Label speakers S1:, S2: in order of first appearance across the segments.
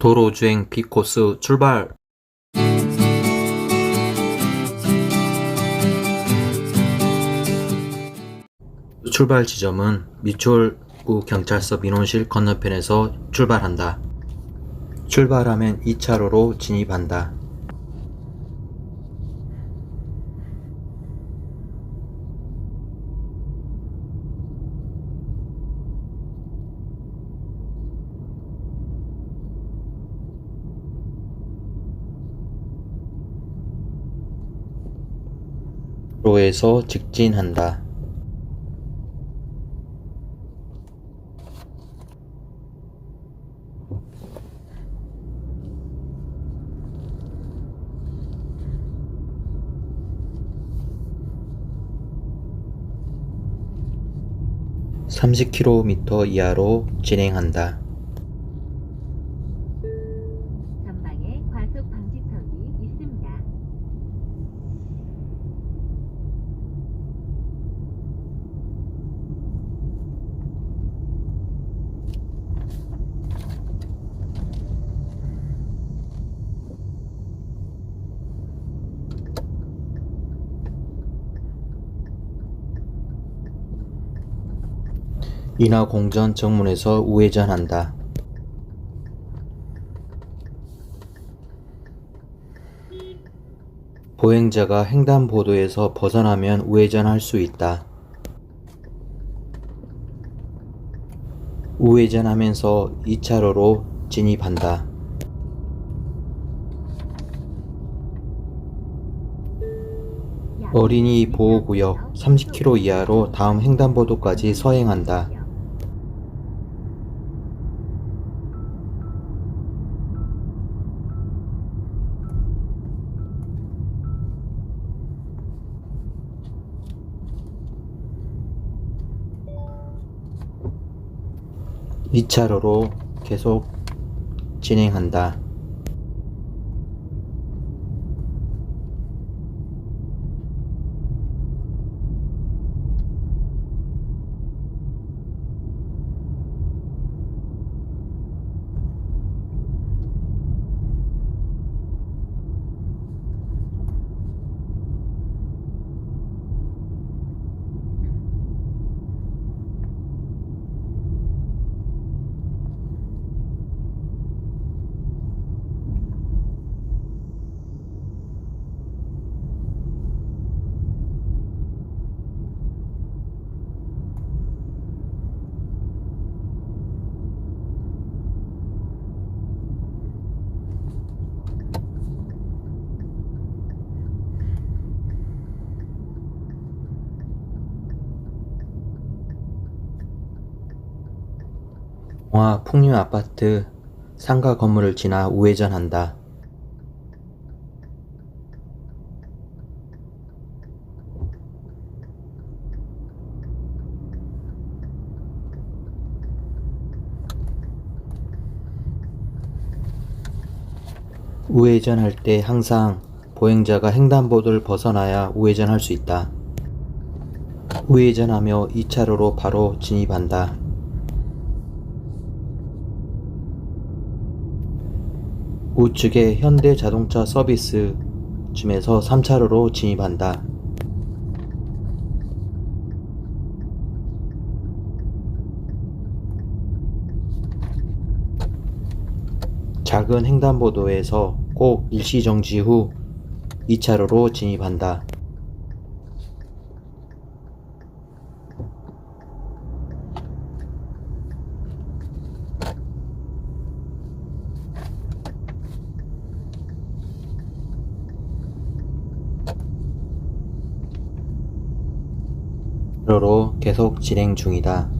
S1: 도로주행 B코스 출발! 출발 지점은 미추홀구 경찰서 민원실 건너편에서 출발한다. 출발하면 2차로로 진입한다. 도로에서 직진한다. 삼십 킬로미터 이하로 진행한다.
S2: 전방에 과속 방지턱이 있습니다.
S1: 인하공전 정문에서 우회전한다. 보행자가 횡단보도에서 벗어나면 우회전할 수 있다. 우회전하면서 2차로로 진입한다. 어린이 보호구역 30km 이하로 다음 횡단보도까지 서행한다. 이차로로 계속 진행한다. 동화 풍류 아파트 상가 건물을 지나 우회전한다. 우회전할 때 항상 보행자가 횡단보도를 벗어나야 우회전할 수 있다. 우회전하며 2차로로 바로 진입한다. 우측에 현대자동차 서비스 쯤에서 3차로로 진입한다. 작은 횡단보도에서 꼭 일시정지 후 2차로로 진입한다. 로로 계속 진행 중이다.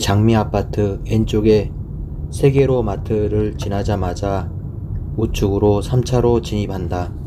S1: 장미 아파트 왼쪽에 세계로 마트를 지나자마자 우측으로 3차로 진입한다.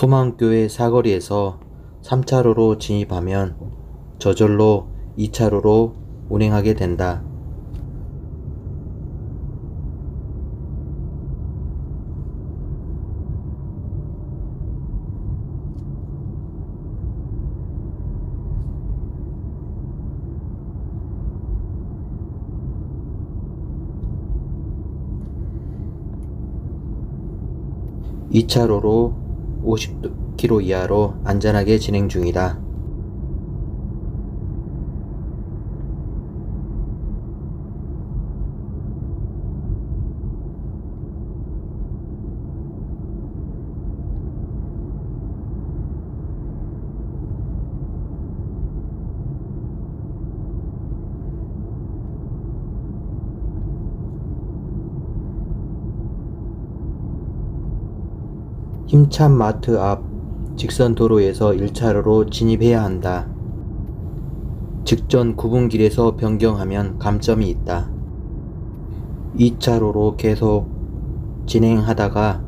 S1: 소망교회 사거리에서 3차로로 진입하면 저절로 2차로로 운행하게 된다. 이차로로 50km 이하로 안전하게 진행 중이다. 힘찬 마트 앞 직선 도로에서 1차로로 진입해야 한다. 직전 구분길에서 변경하면 감점이 있다. 2차로로 계속 진행하다가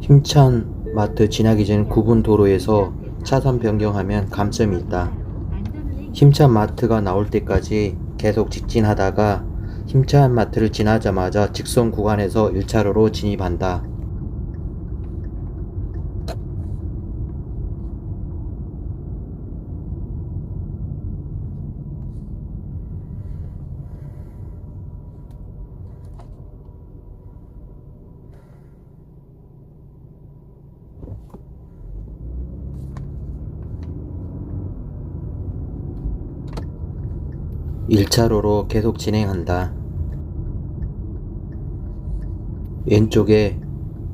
S1: 힘찬 마트 지나기 전 구분 도로에서 차선 변경하면 감점이 있다. 힘찬 마트가 나올 때까지 계속 직진하다가 힘찬 마트를 지나자마자 직선 구간에서 1차로로 진입한다. 일차로로 계속 진행한다. 왼쪽에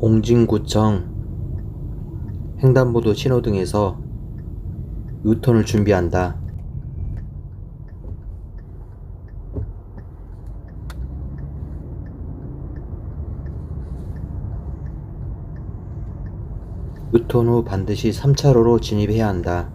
S1: 옹진구청 횡단보도 신호등에서 유턴을 준비한다. 유턴 후 반드시 3차로로 진입해야 한다.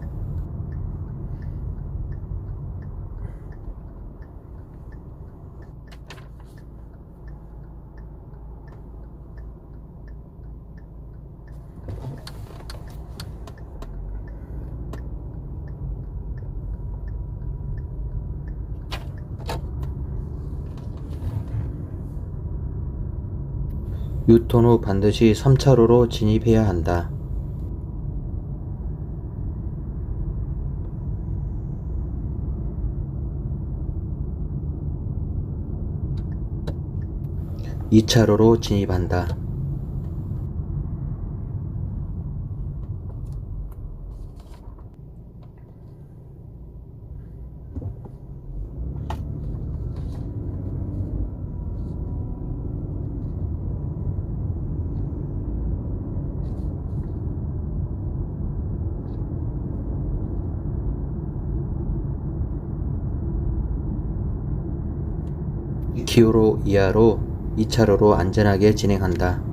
S1: 유턴 후 반드시 3차로로 진입해야 한다. 이차로로 진입한다. 기후로 이하로 2차로로 안전하게 진행한다.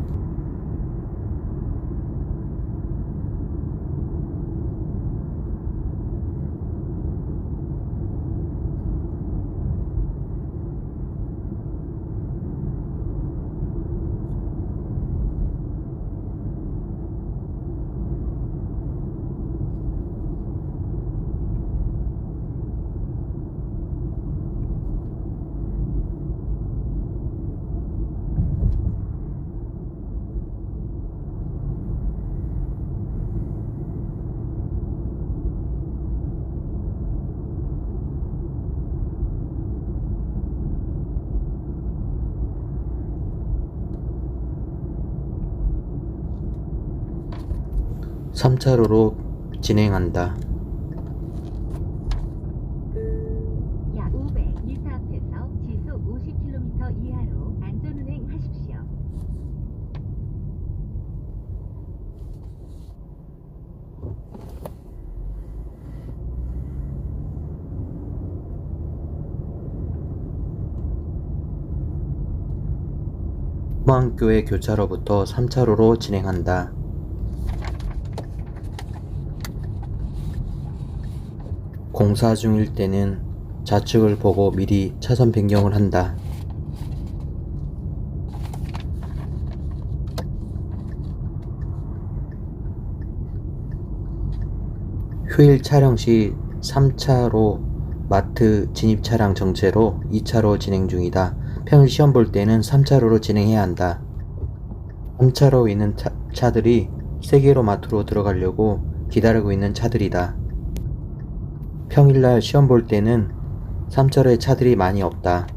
S1: 3차로로 진행한다.
S2: 약 500m 앞에서 시속 50km 이하로 안전운행 하십시오.
S1: 포항교회 교차로부터 3차로로 진행한다. 공사 중일 때는 좌측을 보고 미리 차선 변경을 한다. 휴일 촬영 시 3차로 마트 진입 차량 정체로 2차로 진행 중이다. 평일 시험 볼 때는 3차로로 진행해야 한다. 3차로에 있는 차, 차들이 세계로 마트로 들어가려고 기다리고 있는 차들이다. 평일날 시험 볼 때는 3차로에 차들이 많이 없다.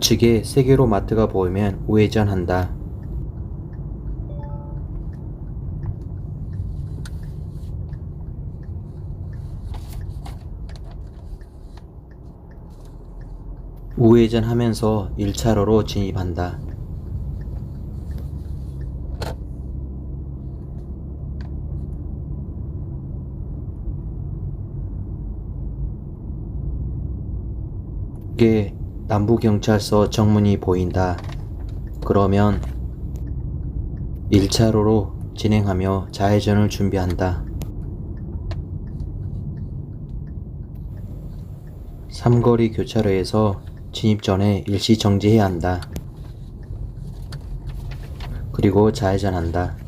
S1: 측에 세계로 마트가 보이면 우회전한다. 우회전하면서 1차로로 진입한다. 이게 남부경찰서 정문이 보인다. 그러면 1차로로 진행하며 좌회전을 준비한다. 삼거리 교차로에서 진입 전에 일시 정지해야 한다. 그리고 좌회전한다.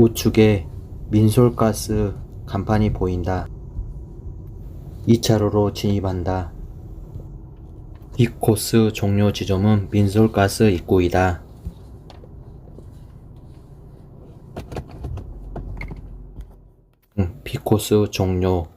S1: 우측에 민솔가스 간판이 보인다. 2차로로 진입한다. 이 코스 종료 지점은 민솔가스 입구이다. 응, B코스 종료.